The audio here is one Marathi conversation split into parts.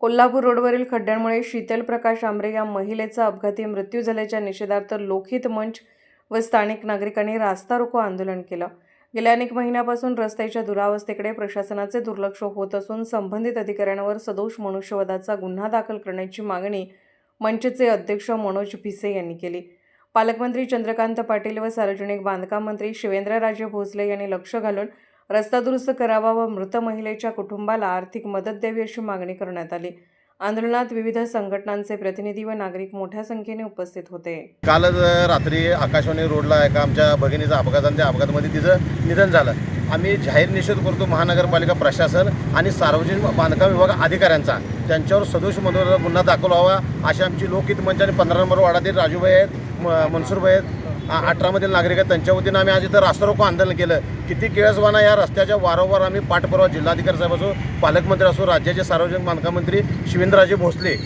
कोल्हापूर रोडवरील खड्ड्यांमुळे शीतल प्रकाश आमरे या महिलेचा अपघाती मृत्यू झाल्याच्या निषेधार्थ लोकहित मंच व स्थानिक नागरिकांनी रास्ता रोको आंदोलन केलं. गेल्या अनेक महिन्यापासून रस्त्याच्या दुरावस्थेकडे प्रशासनाचे दुर्लक्ष होत असून संबंधित अधिकाऱ्यांवर सदोष मनुष्यवधाचा गुन्हा दाखल करण्याची मागणी मंचचे अध्यक्ष मनोज भिसे यांनी केली. पालकमंत्री चंद्रकांत पाटील व सार्वजनिक बांधकाम मंत्री शिवेंद्रराजे भोसले यांनी लक्ष घालून रस्ता दुरुस्त करावा व मृत महिलेच्या कुटुंबाला आर्थिक मदत द्यावी अशी मागणी करण्यात आली. आंदोलनात विविध संघटनांचे प्रतिनिधी व नागरिक मोठ्या संख्येने उपस्थित होते. कालच रात्री आकाशवाणी रोडला एका आमच्या भगिनीचा अपघात आणि त्या अपघातामध्ये तिचं निधन झालं. आम्ही जाहीर निषेध करतो महानगरपालिका प्रशासन आणि सार्वजनिक बांधकाम विभाग अधिकाऱ्यांचा. त्यांच्यावर सदोष मनोरंजन गुन्हा दाखल व्हावा अशी आमची लोकहित मंच आणि पंधरा नंबर वाडातील राजूभाई आहेत म- मनसूरभाई आहेत अठरामधील नागरिक आहेत त्यांच्या वतीनं आम्ही आज इथं रास्ता रोको आंदोलन केलं. किती केळसवाना या रस्त्याच्या वारंवार आम्ही पाठपुरावा जिल्हाधिकारी साहेब असो पालकमंत्री असो राज्याचे सार्वजनिक बांधकाम मंत्री शिवेंद्रराजे भोसले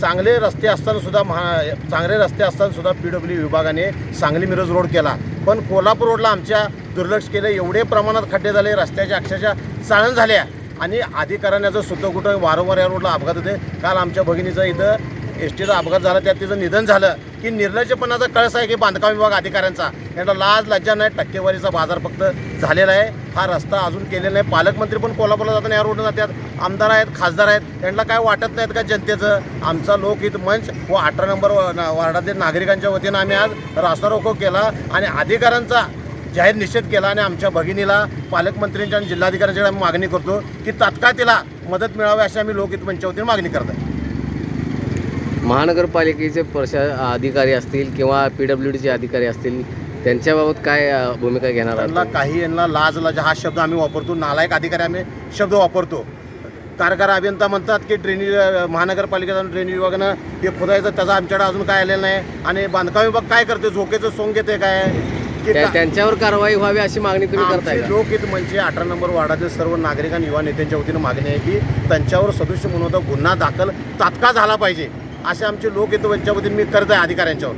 चांगले रस्ते असताना सुद्धा महा चांगले रस्ते असताना सुद्धा पी डब्ल्यू विभागाने सांगली मिरज रोड केला. पण कोल्हापूर रोडला आमच्या दुर्लक्ष केलं एवढे प्रमाणात खड्डे झाले रस्त्याच्या अक्षरशः चाळण झाल्या. आणि अधिकाऱ्यांचं सुद्धा कुठं वारंवार या रोडला अपघात होते. काल आमच्या भगिनीचं इथं एस टीचा अपघात झाला त्यात तिचं निधन झालं. की निर्लज्जपणाचा कळस आहे की बांधकाम विभाग अधिकाऱ्यांचा. यांना लाज लज्जा नाही टक्केवारीचा बाजार फक्त झालेला आहे. हा रस्ता अजून केलेला नाही. पालकमंत्री पण कोल्हापूरला जाताना या रोडनं जातात. आमदार आहेत खासदार आहेत. त्यांना काय वाटत नाहीत का जनतेचं? आमचा लोकहित मंच व अठरा नंबर वार्डातील नागरिकांच्या वतीनं आम्ही आज रास्ता रोको केला आणि अधिकाऱ्यांचा जाहीर निषेध केला आणि आमच्या भगिनीला पालकमंत्र्यांच्या आणि जिल्हाधिकाऱ्यांच्याकडे आम्ही मागणी करतो की तात्काळ तिला मदत मिळावी अशी आम्ही लोकहित मंचावतीने मागणी करत आहे. महानगरपालिकेचे प्रशा अधिकारी असतील किंवा पी डब्ल्यू डीचे अधिकारी असतील त्यांच्याबाबत काय भूमिका घेणार त्यांना आहात काही यांना लाज लाज हा शब्द आम्ही वापरतो. नालायक अधिकारी आम्ही शब्द वापरतो. कारगार अभियंता म्हणतात की ड्रेनेज महानगरपालिकेचा ड्रेनेज विभागानं हे खोदायचं त्याचा आमच्याकडे अजून काय आलेलं नाही. आणि बांधकाम विभाग काय करते झोकेचं सोंग घेते काय? की त्या- का- त्यांच्यावर कारवाई व्हावी अशी मागणी तुम्ही करताय आमची का लोकहित म्हणजे अठरा नंबर वार्डातील सर्व नागरिक आणि युवा नेत्यांच्या वतीनं मागणी आहे की त्यांच्यावर सदस्य म्हणून गुन्हा दाखल तात्काळ झाला पाहिजे. असे आमचे लोक येतो यांच्याबद्दल मी करत आहे अधिकाऱ्यांच्यावर.